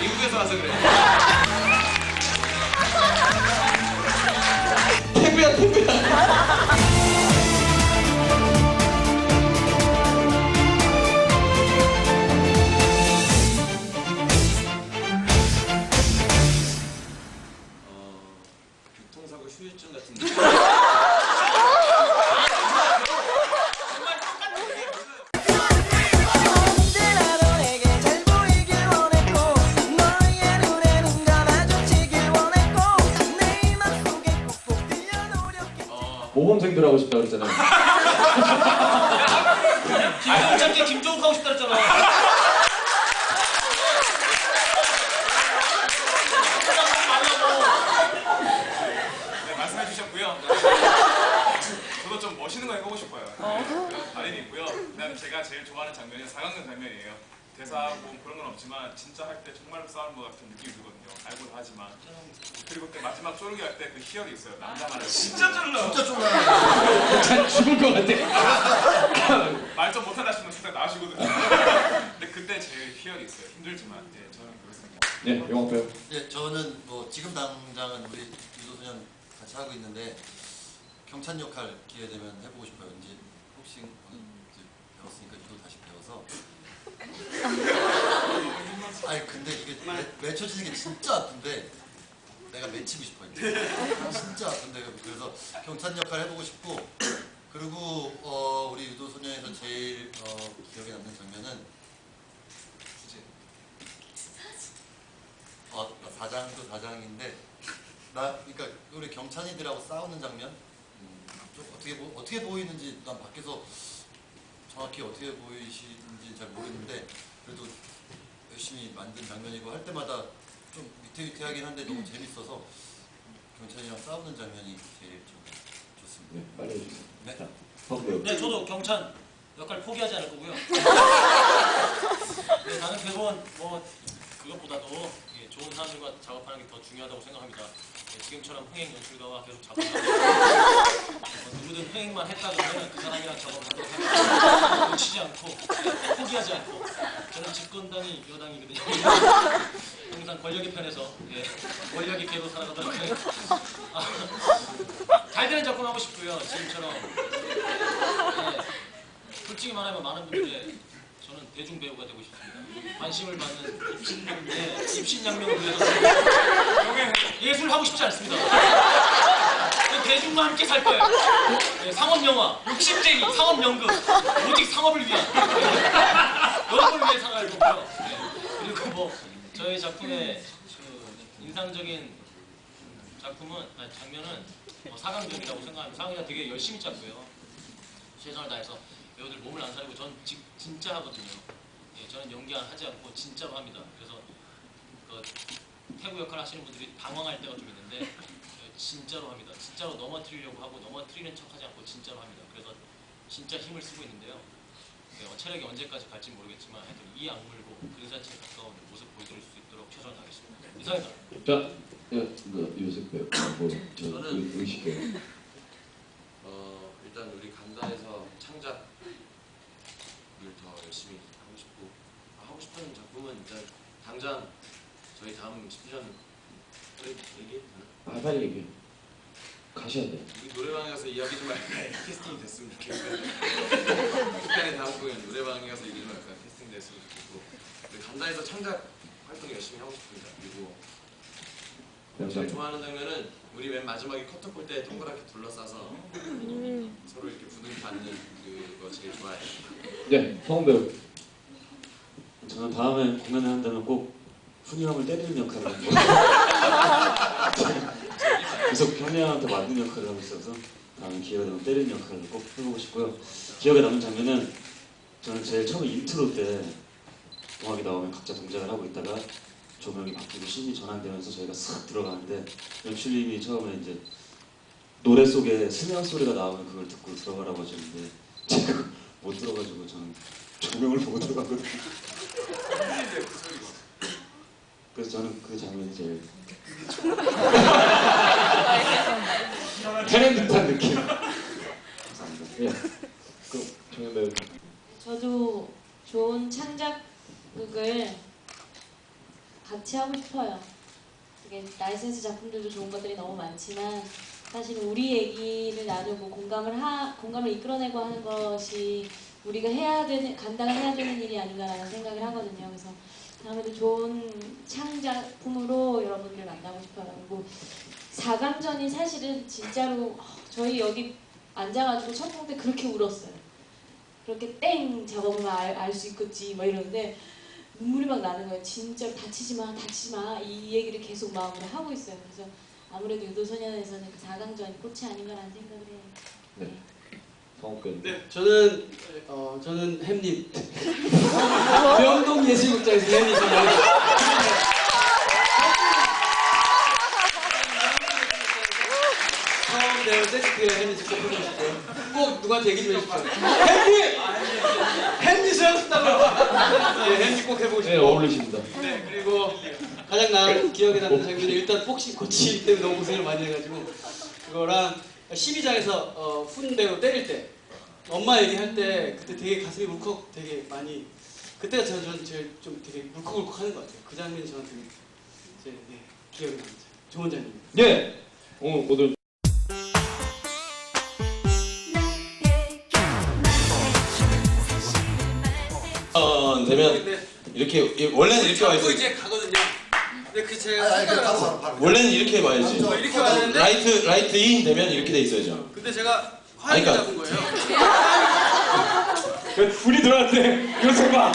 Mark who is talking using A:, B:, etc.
A: 미국에서 와서 그래.
B: 에 꼭꼭 들려 노력해
C: 모범생들 하고 싶다 그랬잖아요.
D: 김종찬께 김종국 하고 싶다 했잖아.
A: 네, 말씀해 주셨고요. 저도 좀 멋있는 거 있고요. 그다음에 제가 제일 좋아하는 장면이 4강전 장면이에요. 대사 뭐 그런 건 없지만 진짜 할 때 정말로 싸우는 것 같은 느낌이 들거든요. 알고도 하지만 그리고 그 마지막 쪼르기 할 때 그 희열이 있어요. 남자만 진짜 쫄라.
D: 진짜 쫄라.
C: 잘 죽을 것 같아
A: 말 좀 못한다 싶으면 진짜 나으시거든요. 근데 그때 제일 희열이 있어요. 힘들지만 예, 저는 그렇습니다.
C: 네 영화 배우
D: 예, 저는 뭐 지금 당장은 우리 유도소년 같이 하고 있는데 경찰 역할 기회 되면 해보고 싶어요. 이제 복싱 이제 배웠으니까 유도 다시 배워서. 아니 근데 이게 맺- 맺혀지는 게 진짜 아픈데 내가 맺히고 싶어요. 진짜 아픈데 그래서 경찰 역할 해보고 싶고 그리고 어, 우리 유도소년에서 제일 어, 기억에 남는 장면은 이제 어, 사장도 사장인데 나 그러니까 우리 경찬이들하고 싸우는 장면 어떻게 보, 어떻게 보이는지 난 밖에서 정확히 어떻게 보이시는지 잘 모르겠는데 그래도 열심히 만든 장면이고 할 때마다 좀 위태위태하긴 한데 너무 재밌어서 경찬이랑 싸우는 장면이 제일 좀 좋습니다.
C: 네 빨리 해주세요
D: 네.
C: 자
E: 네, 저도 경찬 역할 포기하지 않을 거고요. 네, 나는 결국은 뭐 그것보다도 예, 좋은 사람들과 작업하는 게 더 중요하다고 생각합니다. 예, 지금처럼 흥행 연출가와 계속 작업하고 흥행만 했다 그러면 그 사람이랑 작업을 하도록 하겠습니다. 놓치지 않고 예, 포기하지 않고 저는 집권당이 여당이거든요. 항상 권력의 편에서 예, 권력 있게도 살아가도록 하겠습니다. 아, 잘 되는 작품 하고 싶고요. 지금처럼 네, 솔직히 말하면 많은 분들의 저는 대중 배우가 되고 싶습니다. 관심을 받는 입신, 네, 입신양명을 위해서 예술 하고 싶지 않습니다. 대중과 함께 살 거예요. 네, 상업 영화, 욕심쟁이, 상업 연극, 오직 상업을 위한 네, 여러분을 위해 살아갈 거고요. 네, 그리고 뭐 저희 작품의 그 인상적인 작품은 아니, 장면은 뭐 사강전이라고 생각합니다. 사강이가 되게 열심히 짰고요. 최선을 다해서 배우들 몸을 안 사리고 전 지, 진짜 하거든요. 예, 저는 연기 안 하지 않고 진짜로 합니다. 그래서 그 태구 역할 하시는 분들이 당황할 때가 좀 있는데 예, 진짜로 합니다. 진짜로 넘어뜨리려고 하고 넘어뜨리는 척하지 않고 진짜로 합니다. 그래서 진짜 힘을 쓰고 있는데요. 예, 어, 체력이 언제까지 갈지 모르겠지만 하여튼 이 악물고 근사치에 가까운 모습 보여드릴 수 있도록 최선을 다하겠습니다. 이상입니다.
C: 자 예, 그 유색 배우 뭐저
F: 저는-
C: 의식 배우
F: 어, 일단 우리 감사에서 창작을 더 열심히 하고 싶고 아, 하고 싶은 작품은 일단 당장 저희 다음 10주년 얘기
C: 아 빨리 얘기해. 가셔야 돼.
F: 우리 노래방에 가서 이야기 좀 할까 캐스팅이 됐으면 좋겠어요. 특별히 다음 공연 노래방에 가서 얘기 좀 할까 캐스팅 됐으면 좋겠고. 우리 감사에서 창작 활동 열심히 하고 싶습니다. 그리고
C: 감사합니다.
F: 좋아하는 장면은 우리 맨 마지막에 커튼 볼때 동그랗게 둘러싸서 서로 이렇게 부둥이 받는 그거 제일 좋아해요.
C: 네 성배우.
G: 저는 다음에 공연을 한다면 꼭 훈이 형을 때리는 역할을 하고 계속 현이형한테 맞는 역할을 하고 있어서 다음에 기회가 되면 때리는 역할을 꼭 해보고 싶고요. 기억에 남는 장면은 저는 제일 처음에 인트로 때 동학이 나오면 각자 동작을 하고 있다가 조명이 바뀌고 씬이 전환되면서 저희가 싹 들어가는데 연출님이 처음에 이제 노래 속에 스네어 소리가 나오면 그걸 듣고 들어가라고 하셨는데 제가 못 들어가지고 저는 조명을 보고 들어가거든요.
A: 그.
G: 그래서 저는 그 장면이 제일 해낸 듯한 느낌. 감사합니다.
C: 예. 그럼 정현 배우.
H: 저도 좋은 창작극을 같이 하고 싶어요. 이게 라이센스 작품들도 좋은 것들이 너무 많지만 사실 우리 얘기를 나누고 공감을 하 공감을 이끌어내고 하는 것이 우리가 해야 되는 감당을 해야 되는 일이 아닌가라는 생각을 하거든요. 그래서 다음에도 좋은 창작품으로 여러분들 만나고 싶어요. 그리고 4강전이 사실은 진짜로 어, 저희 여기 앉아가지고 첫공때 그렇게 울었어요. 그렇게 땡 잡아보면 알수 있겠지 막 이러는데 눈물이 막 나는 거예요. 진짜 다치지 마, 다치지 마. 이 얘기를 계속 마음으로 하고 있어요. 그래서 아무래도 유도소년에서는 그 4강전이 꽃이 아닌가라는 생각을 해요.
C: 네. 성욱 배우.
A: 네.
I: 저는 어 저는 햄님 명동 예술극장에서 햄님 정말 처음 배운 섹스피어 햄님 직접 싶고요 꼭 누구한테 얘기 좀 해주십시오 햄님! 햄님 수영 싶다고 네, 햄님 꼭 해보고
C: 네,
I: 싶고
C: 어울리십니다.
I: 네, 그리고 가장 남 기억에 남는 장면이 일단 복싱 코치 때문에 너무 고생을 많이 해가지고 그거랑 12장에서 어, 훈 배우 때릴 때 엄마 얘기할 때 그때 되게 가슴이 울컥 되게 많이 그때가 저는, 저는 제일 좀 되게 울컥울컥하는 것 같아요. 그 장면이 저한테 제 네, 기억에 남죠. 좋은 장면입니다.
C: 예. 오늘 모두
J: 어, 되면
I: 근데
J: 이렇게 원래는 이렇게.
I: 이제 가거든요. 근데 그
D: 아니,
I: 제가
D: 아니,
I: 생각을
D: 바로, 바로, 바로.
J: 원래는 이렇게 봐야지.
D: 먼저
I: 이렇게 와야 되는데
J: 라이트 라이트 인 되면 이렇게 돼 있어야죠.
I: 근데 제가 화를
J: 그러니까-
I: 잡은 거예요.
C: 불이 들어왔는데 이거 봐.